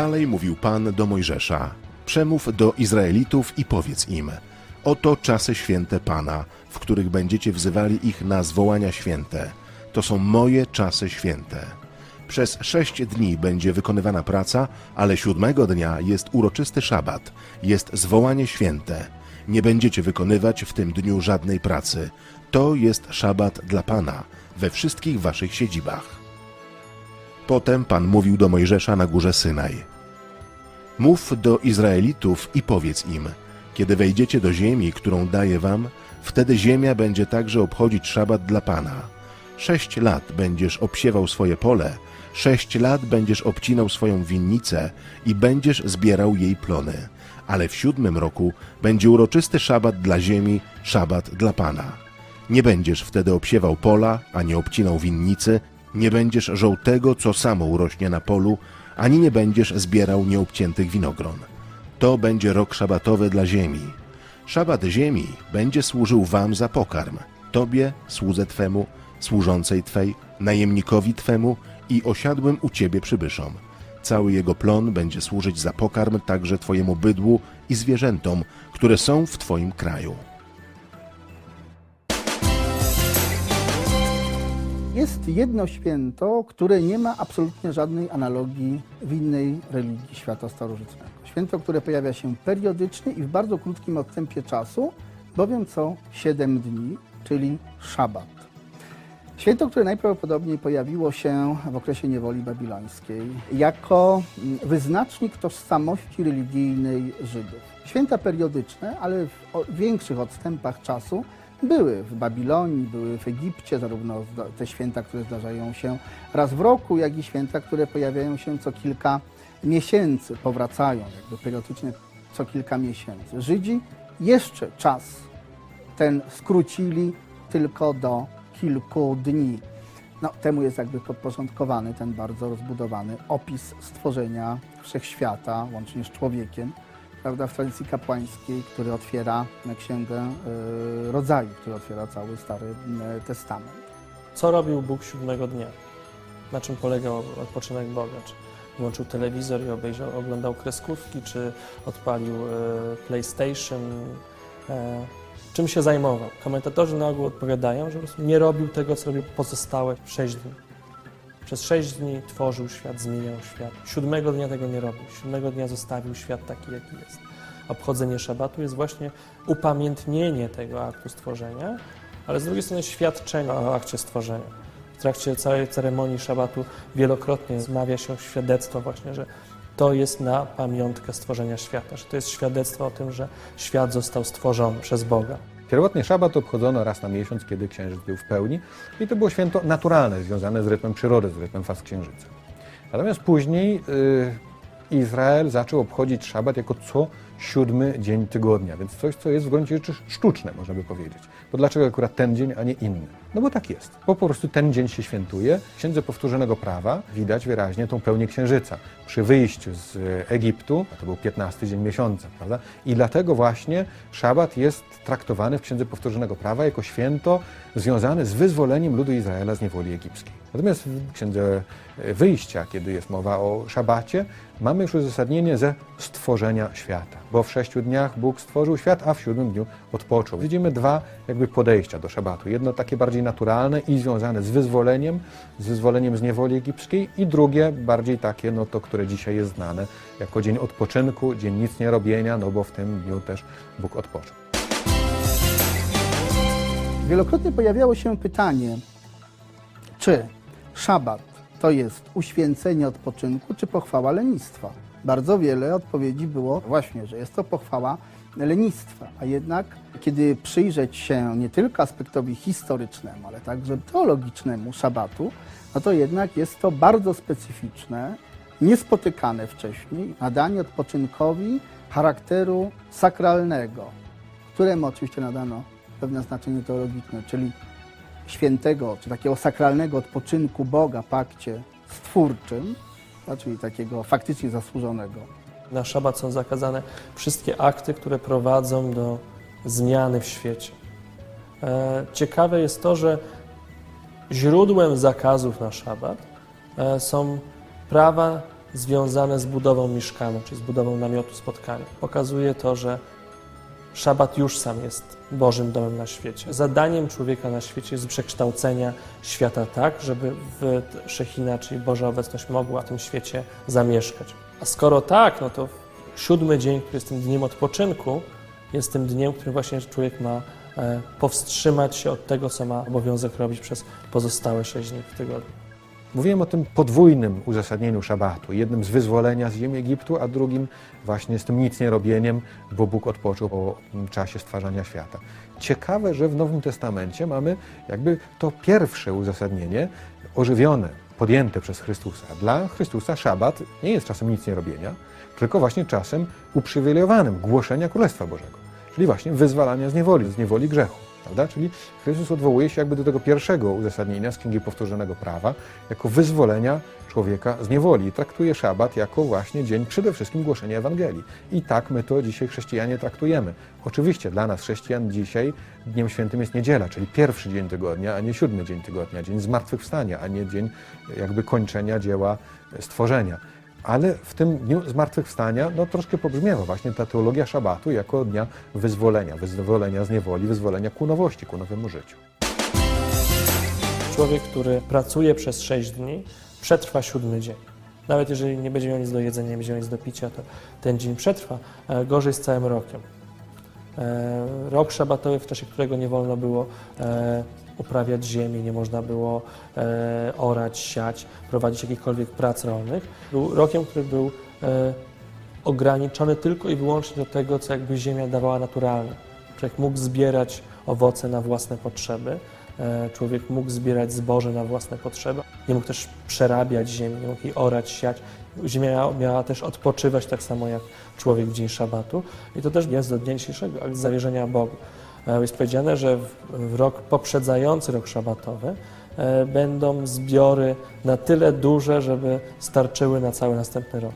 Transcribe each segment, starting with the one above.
Dalej mówił Pan do Mojżesza: Przemów do Izraelitów i powiedz im: Oto czasy święte Pana, w których będziecie wzywali ich na zwołania święte. To są moje czasy święte. Przez sześć dni będzie wykonywana praca, ale siódmego dnia jest uroczysty szabat, jest zwołanie święte. Nie będziecie wykonywać w tym dniu żadnej pracy. To jest szabat dla Pana we wszystkich waszych siedzibach. Potem Pan mówił do Mojżesza na górze Synaj. Mów do Izraelitów i powiedz im, kiedy wejdziecie do ziemi, którą daję wam, wtedy ziemia będzie także obchodzić szabat dla Pana. Sześć lat będziesz obsiewał swoje pole, sześć lat będziesz obcinał swoją winnicę i będziesz zbierał jej plony. Ale w siódmym roku będzie uroczysty szabat dla ziemi, szabat dla Pana. Nie będziesz wtedy obsiewał pola, ani obcinał winnicy, nie będziesz żął tego, co samo urośnie na polu, ani nie będziesz zbierał nieobciętych winogron. To będzie rok szabatowy dla ziemi. Szabat ziemi będzie służył wam za pokarm, tobie, słudze twemu, służącej twej, najemnikowi twemu i osiadłym u ciebie przybyszom. Cały jego plon będzie służyć za pokarm także twojemu bydłu i zwierzętom, które są w twoim kraju. Jest jedno święto, które nie ma absolutnie żadnej analogii w innej religii świata starożytnego. Święto, które pojawia się periodycznie i w bardzo krótkim odstępie czasu, bowiem co 7 dni, czyli szabat. Święto, które najprawdopodobniej pojawiło się w okresie niewoli babilońskiej jako mm, wyznacznik tożsamości religijnej Żydów. Święta periodyczne, ale w większych odstępach czasu były w Babilonii, były w Egipcie, zarówno te święta, które zdarzają się raz w roku, jak i święta, które pojawiają się co kilka miesięcy, powracają jakby periodycznie co kilka miesięcy. Żydzi jeszcze czas ten skrócili tylko do kilku dni. No, temu jest jakby podporządkowany ten bardzo rozbudowany opis stworzenia wszechświata, łącznie z człowiekiem, prawda, w tradycji kapłańskiej, który otwiera księgę y, rodzaju, który otwiera cały Stary y, Testament. Co robił Bóg siódmego dnia? Na czym polegał odpoczynek Boga? Czy włączył telewizor i obejrzał, oglądał kreskówki, czy odpalił e, PlayStation? E, czym się zajmował? Komentatorzy na ogół odpowiadają, że nie robił tego, co robił pozostałe sześć dni. Przez sześć dni tworzył świat, zmieniał świat. Siódmego dnia tego nie robił. Siódmego dnia zostawił świat taki, jaki jest. Obchodzenie szabatu jest właśnie upamiętnienie tego aktu stworzenia, ale z drugiej strony świadczenie o akcie stworzenia. W trakcie całej ceremonii szabatu wielokrotnie zmawia się świadectwo właśnie, że to jest na pamiątkę stworzenia świata, że to jest świadectwo o tym, że świat został stworzony przez Boga. Pierwotnie szabat obchodzono raz na miesiąc, kiedy księżyc był w pełni i to było święto naturalne, związane z rytmem przyrody, z rytmem faz księżyca. Natomiast później y, Izrael zaczął obchodzić szabat jako co siódmy dzień tygodnia, więc coś, co jest w gruncie rzeczy sztuczne, można by powiedzieć. Bo dlaczego akurat ten dzień, a nie inny? No bo tak jest. Bo po prostu ten dzień się świętuje. W Księdze Powtórzonego Prawa widać wyraźnie tą pełnię księżyca. Przy wyjściu z y, Egiptu, a to był 15 dzień miesiąca, prawda? I dlatego właśnie szabat jest traktowany w Księdze Powtórzonego Prawa jako święto związane z wyzwoleniem ludu Izraela z niewoli egipskiej. Natomiast w Księdze y, Wyjścia, kiedy jest mowa o szabacie, mamy już uzasadnienie ze stworzenia świata. Bo w sześciu dniach Bóg stworzył świat, a w siódmym dniu odpoczął. Widzimy dwa jakby podejścia do szabatu. Jedno takie bardziej naturalne i związane z wyzwoleniem, z wyzwoleniem z niewoli egipskiej i drugie bardziej takie, no to, które dzisiaj jest znane jako dzień odpoczynku, dzień nic nie robienia, no bo w tym dniu też Bóg odpoczął. Wielokrotnie pojawiało się pytanie, czy szabat to jest uświęcenie odpoczynku, czy pochwała lenistwa. Bardzo wiele odpowiedzi było właśnie, że jest to pochwała lenistwa, a jednak kiedy przyjrzeć się nie tylko aspektowi historycznemu, ale także teologicznemu szabatu, no to jednak jest to bardzo specyficzne, niespotykane wcześniej nadanie odpoczynkowi charakteru sakralnego, któremu oczywiście nadano pewne znaczenie teologiczne, czyli świętego, czy takiego sakralnego odpoczynku Boga, pakcie stwórczym, czyli takiego faktycznie zasłużonego. Na szabat są zakazane wszystkie akty, które prowadzą do zmiany w świecie. E, Ciekawe jest to, że źródłem zakazów na szabat e, są prawa związane z budową mieszkanu, czyli z budową namiotu spotkania. Pokazuje to, że szabat już sam jest Bożym domem na świecie. Zadaniem człowieka na świecie jest przekształcenia świata tak, żeby w Szechina, czyli Boża obecność mogła w tym świecie zamieszkać. A skoro tak, no to siódmy dzień, który jest tym dniem odpoczynku, jest tym dniem, w którym właśnie człowiek ma e, powstrzymać się od tego, co ma obowiązek robić przez pozostałe sześć dni w tygodniu. Mówiłem o tym podwójnym uzasadnieniu szabatu. Jednym z wyzwolenia z ziemi Egiptu, a drugim właśnie z tym nic nie robieniem, bo Bóg odpoczął po czasie stwarzania świata. Ciekawe, że w Nowym Testamencie mamy jakby to pierwsze uzasadnienie ożywione, podjęte przez Chrystusa. Dla Chrystusa szabat nie jest czasem nic nie robienia, tylko właśnie czasem uprzywilejowanym głoszenia Królestwa Bożego, czyli właśnie wyzwalania z niewoli, z niewoli grzechu. Prawda? Czyli Chrystus odwołuje się jakby do tego pierwszego uzasadnienia z Księgi Powtórzonego Prawa, jako wyzwolenia człowieka z niewoli. Traktuje szabat jako właśnie dzień przede wszystkim głoszenia Ewangelii. I tak my to dzisiaj chrześcijanie traktujemy. Oczywiście dla nas chrześcijan dzisiaj Dniem Świętym jest niedziela, czyli pierwszy dzień tygodnia, a nie siódmy dzień tygodnia, dzień zmartwychwstania, a nie dzień jakby kończenia dzieła stworzenia. Ale w tym dniu zmartwychwstania no, troszkę pobrzmiewa właśnie ta teologia szabatu jako dnia wyzwolenia, wyzwolenia z niewoli, wyzwolenia ku nowości, ku nowemu życiu. Człowiek, który pracuje przez 6 dni, przetrwa siódmy dzień. Nawet jeżeli nie będzie miał nic do jedzenia, nie będzie miał nic do picia, to ten dzień przetrwa. E, Gorzej z całym rokiem. E, Rok szabatowy, w czasie którego nie wolno było e, uprawiać ziemi, nie można było e, orać, siać, prowadzić jakichkolwiek prac rolnych, był rokiem, który był e, ograniczony tylko i wyłącznie do tego, co jakby ziemia dawała naturalnie. Człowiek mógł zbierać owoce na własne potrzeby, e, człowiek mógł zbierać zboże na własne potrzeby, nie mógł też przerabiać ziemi, nie mógł jej orać, siać. Ziemia miała, też odpoczywać tak samo jak człowiek w dzień szabatu i to też jest do dnia dzisiejszego akt zawierzenia Bogu. E, Jest powiedziane, że w, rok poprzedzający rok szabatowy e, będą zbiory na tyle duże, żeby starczyły na cały następny rok.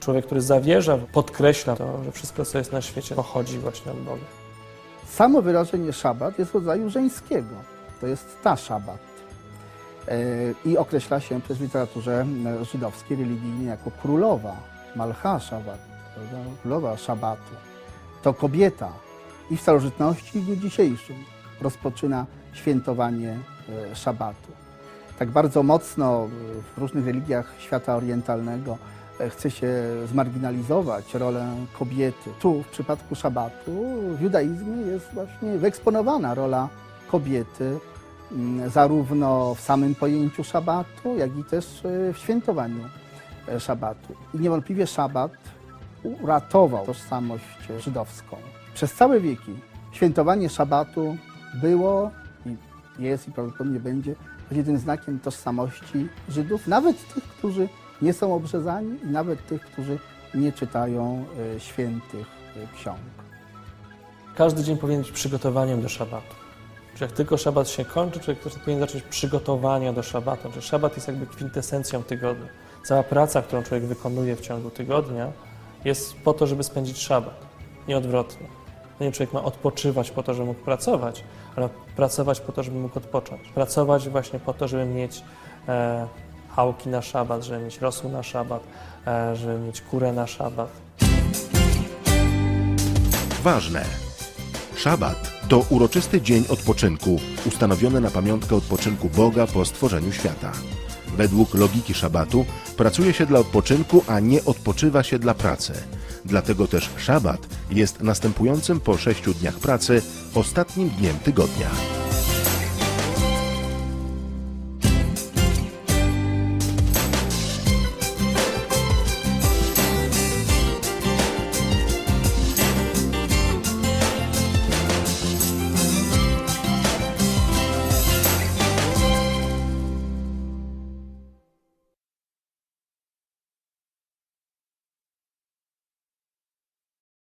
Człowiek, który zawierza, podkreśla to, że wszystko, co jest na świecie, pochodzi właśnie od Boga. Samo wyrażenie szabat jest rodzaju żeńskiego. To jest ta szabat. E, I określa się przez literaturze żydowskiej, religijnej jako królowa, malcha szabat, królowa szabatu. To kobieta i w starożytności, i w dniu dzisiejszym rozpoczyna świętowanie e, szabatu. Tak bardzo mocno w różnych religiach świata orientalnego e, chce się zmarginalizować rolę kobiety. Tu w przypadku szabatu w judaizmie jest właśnie wyeksponowana rola kobiety zarówno w samym pojęciu szabatu, jak i też e, w świętowaniu e, szabatu. I niewątpliwie szabat uratował tożsamość żydowską. Przez całe wieki świętowanie szabatu było i jest i prawdopodobnie będzie jedynym znakiem tożsamości Żydów, nawet tych, którzy nie są obrzezani i nawet tych, którzy nie czytają e, świętych e, ksiąg. Każdy dzień powinien być przygotowaniem do szabatu. Czyli jak tylko szabat się kończy, człowiek też powinien zacząć przygotowania do szabatu. Czyli szabat jest jakby kwintesencją tygodnia. Cała praca, którą człowiek wykonuje w ciągu tygodnia, jest po to, żeby spędzić szabat, nie odwrotnie. No nie człowiek ma odpoczywać po to, żeby mógł pracować, ale pracować po to, żeby mógł odpocząć. Pracować właśnie po to, żeby mieć e, hałki na szabat, żeby mieć rosół na szabat, e, żeby mieć kurę na szabat. Ważne. Szabat to uroczysty dzień odpoczynku, ustanowiony na pamiątkę odpoczynku Boga po stworzeniu świata. Według logiki szabatu pracuje się dla odpoczynku, a nie odpoczywa się dla pracy. Dlatego też szabat jest następującym po sześciu dniach pracy ostatnim dniem tygodnia.